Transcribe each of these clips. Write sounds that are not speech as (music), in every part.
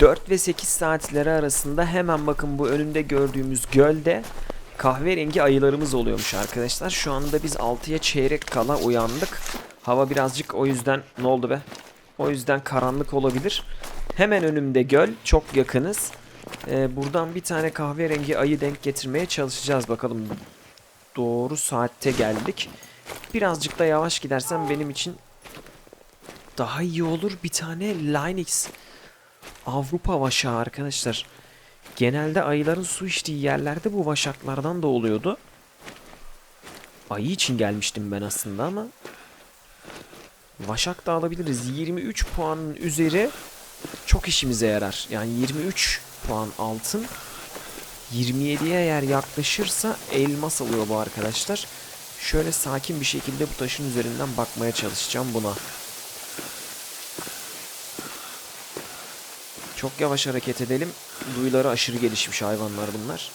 4 ve 8 saatleri arasında hemen bakın bu önünde gördüğümüz gölde kahverengi ayılarımız oluyormuş arkadaşlar. Şu anda biz 6'ya çeyrek kala uyandık. Hava birazcık o yüzden ne oldu be? O yüzden karanlık olabilir. Hemen önümde göl. Çok yakınız. Ee, buradan bir tane kahverengi ayı denk getirmeye çalışacağız bakalım. Doğru saatte geldik. Birazcık da yavaş gidersem benim için daha iyi olur. Bir tane Linux Avrupa vaşağı arkadaşlar. Genelde ayıların su içtiği yerlerde bu vaşaklardan da oluyordu. Ayı için gelmiştim ben aslında ama Vaşak da alabiliriz. 23 puanın üzeri çok işimize yarar. Yani 23 puan altın 27'ye eğer yaklaşırsa elmas alıyor bu arkadaşlar. Şöyle sakin bir şekilde bu taşın üzerinden bakmaya çalışacağım buna. Çok yavaş hareket edelim. Duyuları aşırı gelişmiş hayvanlar bunlar.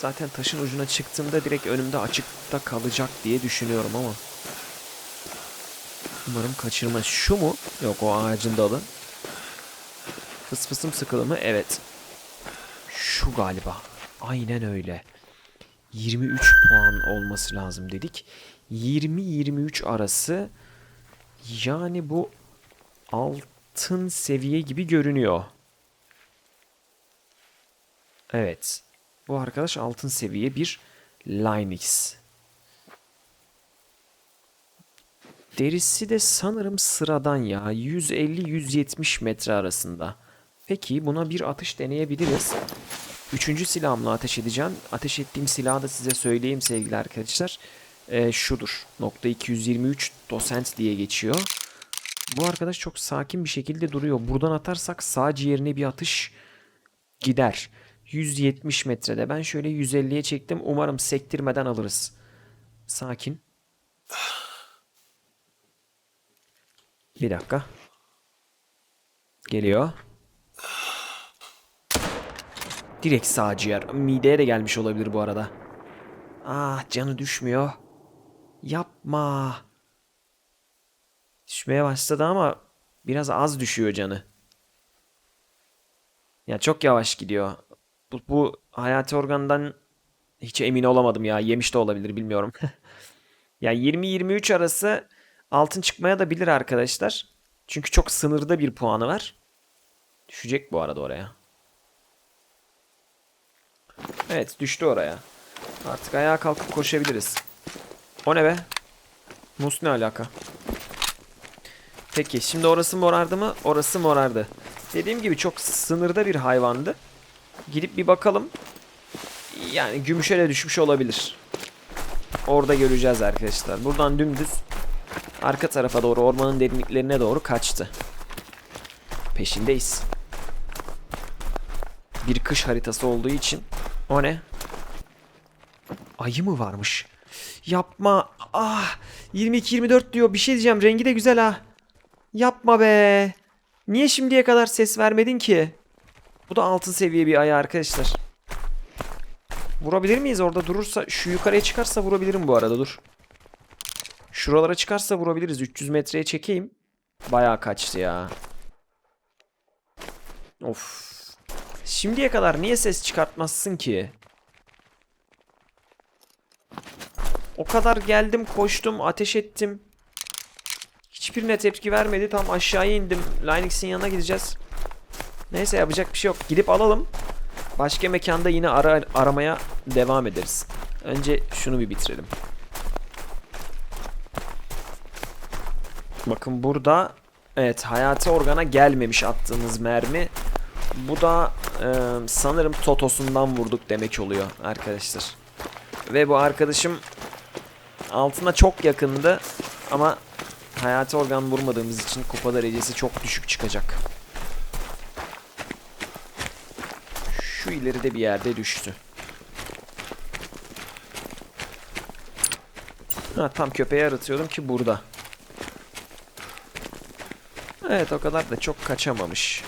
Zaten taşın ucuna çıktığımda direkt önümde açıkta kalacak diye düşünüyorum ama. Umarım kaçırmaz. Şu mu? Yok o ağacın dalı. Fıs fısım sıkılı mı? Evet. Şu galiba. Aynen öyle. 23 puan olması lazım dedik. 20-23 arası. Yani bu altın seviye gibi görünüyor. Evet. Bu arkadaş altın seviye bir Linux. Derisi de sanırım sıradan ya. 150-170 metre arasında. Peki buna bir atış deneyebiliriz. Üçüncü silahımla ateş edeceğim. Ateş ettiğim silahı da size söyleyeyim sevgili arkadaşlar. Ee, şudur. Nokta 223 dosent diye geçiyor. Bu arkadaş çok sakin bir şekilde duruyor. Buradan atarsak sağ ciğerine bir atış gider. 170 metrede. Ben şöyle 150'ye çektim. Umarım sektirmeden alırız. Sakin. Bir dakika. Geliyor. Direkt sağ ciğer. Mideye de gelmiş olabilir bu arada. Ah canı düşmüyor. Yapma. Düşmeye başladı ama biraz az düşüyor canı. Ya çok yavaş gidiyor. Bu, bu hayati organdan hiç emin olamadım ya. Yemiş de olabilir bilmiyorum. (laughs) ya 20-23 arası altın çıkmaya da bilir arkadaşlar. Çünkü çok sınırda bir puanı var. Düşecek bu arada oraya. Evet düştü oraya. Artık ayağa kalkıp koşabiliriz. O ne be? Mus ne alaka? Peki şimdi orası morardı mı? Orası morardı. Dediğim gibi çok sınırda bir hayvandı. Gidip bir bakalım. Yani gümüşe de düşmüş olabilir. Orada göreceğiz arkadaşlar. Buradan dümdüz arka tarafa doğru ormanın derinliklerine doğru kaçtı. Peşindeyiz. Bir kış haritası olduğu için. O ne? Ayı mı varmış? Yapma. Ah. 22-24 diyor. Bir şey diyeceğim. Rengi de güzel ha. Yapma be. Niye şimdiye kadar ses vermedin ki? Bu da altın seviye bir ayı arkadaşlar. Vurabilir miyiz orada durursa? Şu yukarıya çıkarsa vurabilirim bu arada dur. Şuralara çıkarsa vurabiliriz. 300 metreye çekeyim. Bayağı kaçtı ya. Of. Şimdiye kadar niye ses çıkartmazsın ki? O kadar geldim, koştum, ateş ettim. Hiçbirine tepki vermedi. Tam aşağıya indim. Linux'in yanına gideceğiz. Neyse yapacak bir şey yok. Gidip alalım. Başka mekanda yine ara aramaya devam ederiz. Önce şunu bir bitirelim. Bakın burada evet hayati organa gelmemiş attığımız mermi. Bu da e, sanırım totosundan vurduk demek oluyor arkadaşlar. Ve bu arkadaşım altına çok yakındı ama hayati organ vurmadığımız için kupa derecesi çok düşük çıkacak. Şu ileride bir yerde düştü. Ha, tam köpeğe aratıyordum ki burada. Evet o kadar da çok kaçamamış.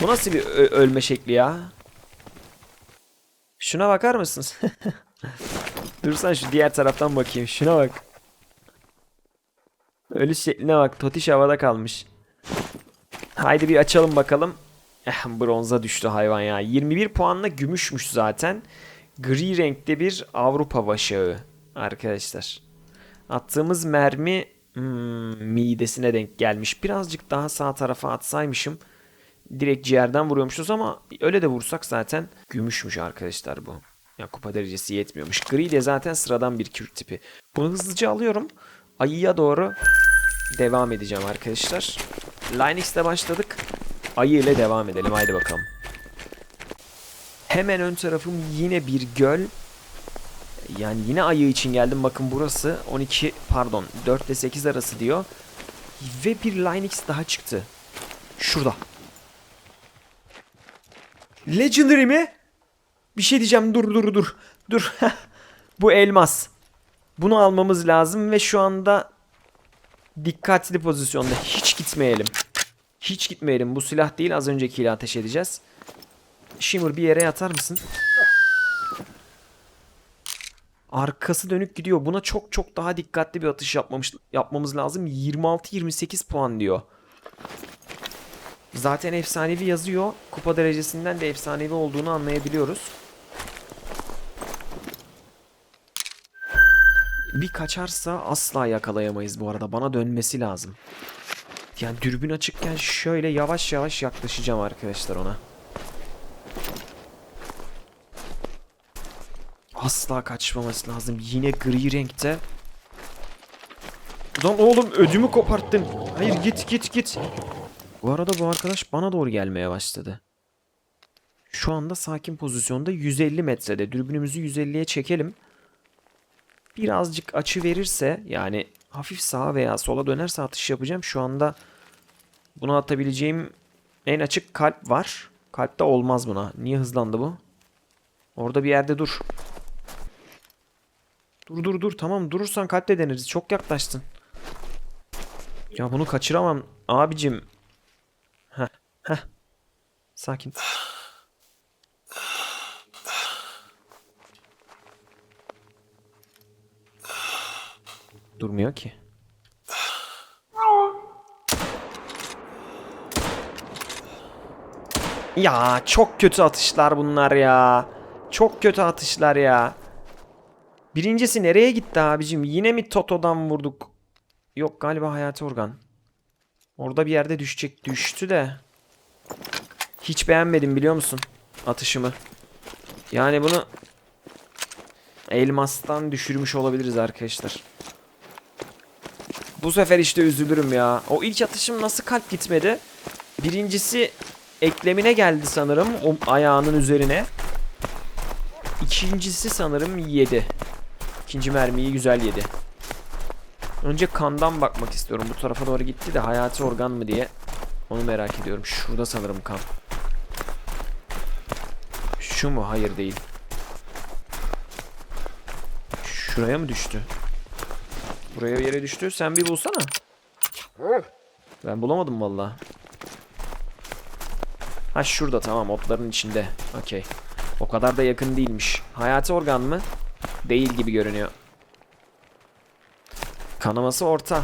Bu nasıl bir ölme şekli ya? Şuna bakar mısınız? (laughs) Dursan şu diğer taraftan bakayım. Şuna bak. Ölüş şekline bak. Totiş havada kalmış. Haydi bir açalım bakalım. Eh, bronza düştü hayvan ya. 21 puanla gümüşmüş zaten. Gri renkte bir Avrupa başağı arkadaşlar. Attığımız mermi hmm, midesine denk gelmiş. Birazcık daha sağ tarafa atsaymışım. Direkt ciğerden vuruyormuşuz ama öyle de vursak zaten gümüşmüş arkadaşlar bu. Ya kupa derecesi yetmiyormuş. Gri de zaten sıradan bir kürt tipi. Bunu hızlıca alıyorum. Ayıya doğru devam edeceğim arkadaşlar. Linux'te başladık. Ayı ile devam edelim. Haydi bakalım. Hemen ön tarafım yine bir göl. Yani yine ayı için geldim. Bakın burası 12 pardon 4 ile 8 arası diyor. Ve bir Linux daha çıktı. Şurada. Legendary mi? Bir şey diyeceğim dur dur dur. Dur. (laughs) Bu elmas. Bunu almamız lazım ve şu anda dikkatli pozisyonda. Hiç gitmeyelim. Hiç gitmeyelim. Bu silah değil az öncekiyle ateş edeceğiz. Shimmer bir yere yatar mısın? Arkası dönük gidiyor. Buna çok çok daha dikkatli bir atış yapmamış, yapmamız lazım. 26-28 puan diyor. Zaten efsanevi yazıyor. Kupa derecesinden de efsanevi olduğunu anlayabiliyoruz. Bir kaçarsa asla yakalayamayız bu arada. Bana dönmesi lazım. Yani dürbün açıkken şöyle yavaş yavaş yaklaşacağım arkadaşlar ona. Asla kaçmaması lazım. Yine gri renkte. Lan oğlum ödümü koparttın. Hayır git git git. Bu arada bu arkadaş bana doğru gelmeye başladı. Şu anda sakin pozisyonda 150 metrede. Dürbünümüzü 150'ye çekelim. Birazcık açı verirse yani hafif sağa veya sola dönerse atış yapacağım. Şu anda buna atabileceğim en açık kalp var. Kalpte olmaz buna. Niye hızlandı bu? Orada bir yerde dur. Dur dur dur tamam durursan kalple deneriz. Çok yaklaştın. Ya bunu kaçıramam abicim. Heh heh. Sakin. Durmuyor ki. Ya çok kötü atışlar bunlar ya. Çok kötü atışlar ya. Birincisi nereye gitti abicim? Yine mi Toto'dan vurduk? Yok galiba Hayati Organ. Orada bir yerde düşecek. Düştü de. Hiç beğenmedim biliyor musun? Atışımı. Yani bunu elmastan düşürmüş olabiliriz arkadaşlar. Bu sefer işte üzülürüm ya. O ilk atışım nasıl kalp gitmedi? Birincisi eklemine geldi sanırım. O ayağının üzerine. İkincisi sanırım yedi. İkinci mermiyi güzel yedi. Önce kandan bakmak istiyorum. Bu tarafa doğru gitti de hayati organ mı diye. Onu merak ediyorum. Şurada sanırım kan. Şu mu? Hayır değil. Şuraya mı düştü? Buraya bir yere düştü. Sen bir bulsana. Ben bulamadım valla. Ha şurada tamam otların içinde. Okey. O kadar da yakın değilmiş. Hayati organ mı? Değil gibi görünüyor. Kanaması orta.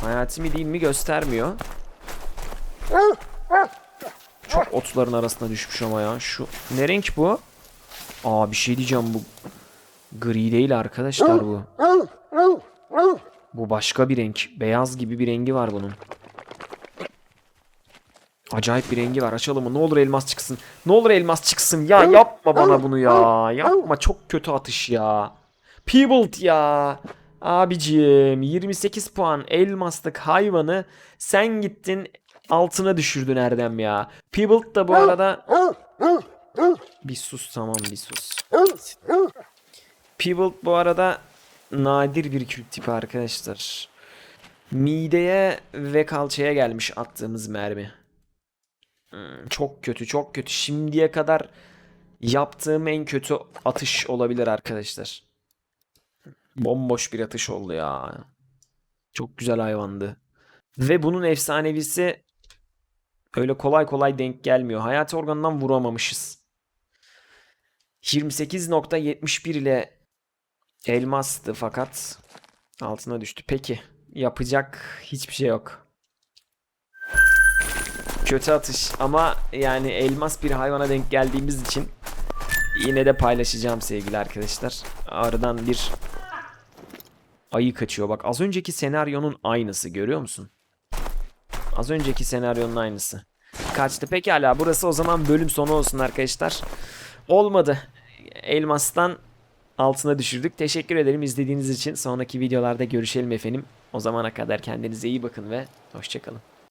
Hayati mi değil mi göstermiyor. Çok otların arasına düşmüş ama ya. Şu ne renk bu? Aa bir şey diyeceğim bu. Gri değil arkadaşlar bu. Bu başka bir renk. Beyaz gibi bir rengi var bunun. Acayip bir rengi var. Açalım mı? Ne olur elmas çıksın. Ne olur elmas çıksın. Ya yapma bana bunu ya. Yapma. Çok kötü atış ya. Peebled ya. Abicim 28 puan elmaslık hayvanı sen gittin altına düşürdün Erdem ya. Peebled da bu arada bir sus tamam bir sus. Peebled bu arada nadir bir kült tipi arkadaşlar. Mideye ve kalçaya gelmiş attığımız mermi. Hmm, çok kötü çok kötü. Şimdiye kadar yaptığım en kötü atış olabilir arkadaşlar. Bomboş bir atış oldu ya. Çok güzel hayvandı. Ve bunun efsanevisi öyle kolay kolay denk gelmiyor. Hayati organından vuramamışız. 28.71 ile elmastı fakat altına düştü. Peki yapacak hiçbir şey yok. kötü atış ama yani elmas bir hayvana denk geldiğimiz için yine de paylaşacağım sevgili arkadaşlar. Aradan bir ayı kaçıyor. Bak az önceki senaryonun aynısı görüyor musun? Az önceki senaryonun aynısı. Kaçtı. Pekala burası o zaman bölüm sonu olsun arkadaşlar. Olmadı. Elmastan altına düşürdük. Teşekkür ederim izlediğiniz için. Sonraki videolarda görüşelim efendim. O zamana kadar kendinize iyi bakın ve hoşçakalın.